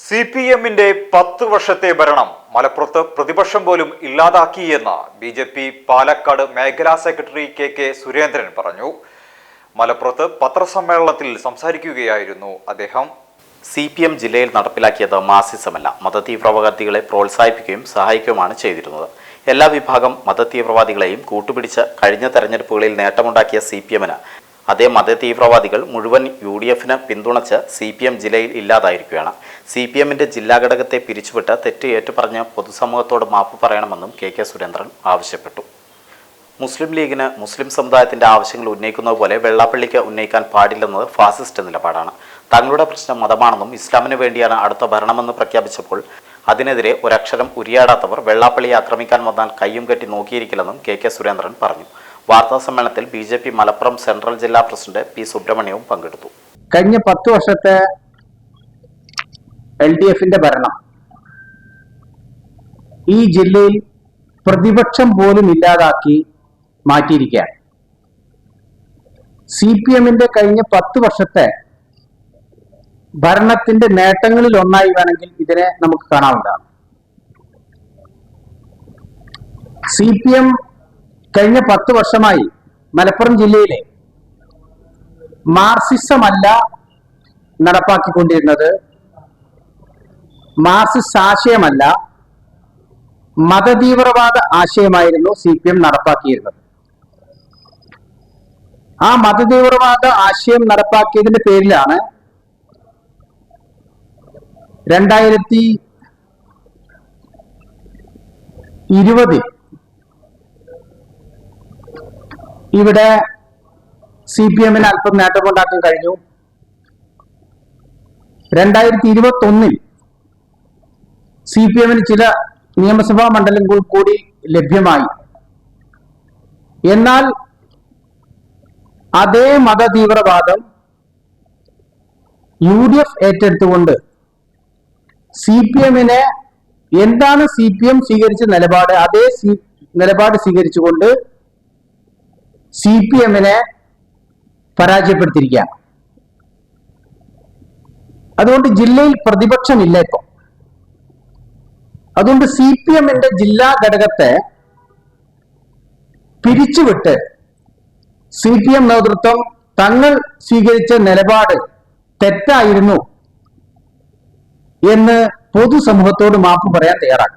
C P എമ്മിന്റെ പത്ത് വർഷത്തെ ഭരണം മലപ്പുറത്ത് പ്രതിപക്ഷം പോലും ഇല്ലാതാക്കിയെന്ന് ബി ജെ പി പാലക്കാട് മേഖലാ സെക്രട്ടറി കെ കെ സുരേന്ദ്രൻ പറഞ്ഞു. മലപ്പുറത്ത് പത്രസമ്മേളനത്തിൽ സംസാരിക്കുകയായിരുന്നു അദ്ദേഹം. സി പി എം ജില്ലയിൽ നടപ്പിലാക്കിയത് മാസിസമല്ല. മതതീവ്രവാദികളെ പ്രോത്സാഹിപ്പിക്കുകയും സഹായിക്കുകയുമാണ് ചെയ്തിരുന്നത്. എല്ലാ വിഭാഗം മതതീവ്രവാദികളെയും കൂട്ടുപിടിച്ച് കഴിഞ്ഞ തെരഞ്ഞെടുപ്പുകളിൽ നേട്ടമുണ്ടാക്കിയ സി പി എമ്മിന് അതേ മതതീവ്രവാദികൾ മുഴുവൻ യു ഡി എഫിന് പിന്തുണച്ച് സി പി എം ജില്ലയിൽ ഇല്ലാതായിരിക്കുകയാണ്. സി പി എമ്മിന്റെ ജില്ലാ ഘടകത്തെ പിരിച്ചുവിട്ട് തെറ്റ് ഏറ്റുപറഞ്ഞ് പൊതുസമൂഹത്തോട് മാപ്പ് പറയണമെന്നും കെ കെ സുരേന്ദ്രൻ ആവശ്യപ്പെട്ടു. മുസ്ലിം ലീഗിന് മുസ്ലിം സമുദായത്തിന്റെ ആവശ്യങ്ങൾ ഉന്നയിക്കുന്നത് പോലെ വെള്ളാപ്പള്ളിക്ക് ഉന്നയിക്കാൻ പാടില്ലെന്നത് ഫാസിസ്റ്റ് നിലപാടാണ്. തങ്ങളുടെ പ്രശ്നം മതമാണെന്നും ഇസ്ലാമിന് വേണ്ടിയാണ് അടുത്ത ഭരണമെന്ന് പ്രഖ്യാപിച്ചപ്പോൾ അതിനെതിരെ ഒരക്ഷരം ഉരിയാടാത്തവർ വെള്ളാപ്പള്ളിയെ ആക്രമിക്കാൻ വന്നാൽ കയ്യും കെട്ടി നോക്കിയിരിക്കില്ലെന്നും കെ കെ സുരേന്ദ്രൻ പറഞ്ഞു. വാർത്താ സമ്മേളനത്തിൽ B J P Malappuram central ജില്ലാ പ്രസിഡന്റ് പി സുബ്രഹ്മണ്യവും പങ്കെടുത്തു. കഴിഞ്ഞ പത്ത് വർഷത്തെ എൽ ഡി എഫിന്റെ ഭരണം ഈ ജില്ലയിൽ പ്രതിപക്ഷം പോലും ഇല്ലാതാക്കി മാറ്റിയിരിക്കുകയാണ്. സി പി എമ്മിന്റെ കഴിഞ്ഞ പത്ത് വർഷത്തെ ഭരണത്തിന്റെ നേട്ടങ്ങളിൽ ഒന്നായി വേണമെങ്കിൽ ഇതിനെ നമുക്ക് കാണാവുന്നതാണ്. സി പി എം കഴിഞ്ഞ പത്ത് വർഷമായി മലപ്പുറം ജില്ലയിലെ മാർസിസമല്ല നടപ്പാക്കിക്കൊണ്ടിരുന്നത്. മാർസിസ് ആശയമല്ല മതതീവ്രവാദ ആശയമായിരുന്നു സി പി എം നടപ്പാക്കിയിരുന്നത്. ആ മതതീവ്രവാദ ആശയം നടപ്പാക്കിയതിന്റെ പേരിലാണ് രണ്ടായിരത്തി ഇരുപതിൽ ഇവിടെ സി പി എമ്മിന് അല്പം നേട്ടമുണ്ടാക്കാൻ കഴിഞ്ഞു. രണ്ടായിരത്തി ഇരുപത്തി ഒന്നിൽ സി പി എമ്മിന് ചില നിയമസഭാ മണ്ഡലങ്ങൾ കൂടി ലഭ്യമായി. എന്നാൽ അതേ മതതീവ്രവാദം യു ഡി എഫ് ഏറ്റെടുത്തുകൊണ്ട് സി പി എമ്മിനെ എന്താണ് സി പി എം സ്വീകരിച്ച നിലപാട്? അതേ നിലപാട് സ്വീകരിച്ചുകൊണ്ട് സി പി എമ്മിനെ പരാജയപ്പെടുത്തിയിരിക്കുകയാണ്. അതുകൊണ്ട് ജില്ലയിൽ പ്രതിപക്ഷമില്ല ഇപ്പൊ. അതുകൊണ്ട് സി പി എമ്മിന്റെ ജില്ലാ ഘടകത്തെ പിരിച്ചുവിട്ട് സി പി എം നേതൃത്വം തങ്ങൾ സ്വീകരിച്ച നിലപാട് തെറ്റായിരുന്നു എന്ന് പൊതുസമൂഹത്തോട് മാപ്പ് പറയാൻ തയ്യാറാണ്.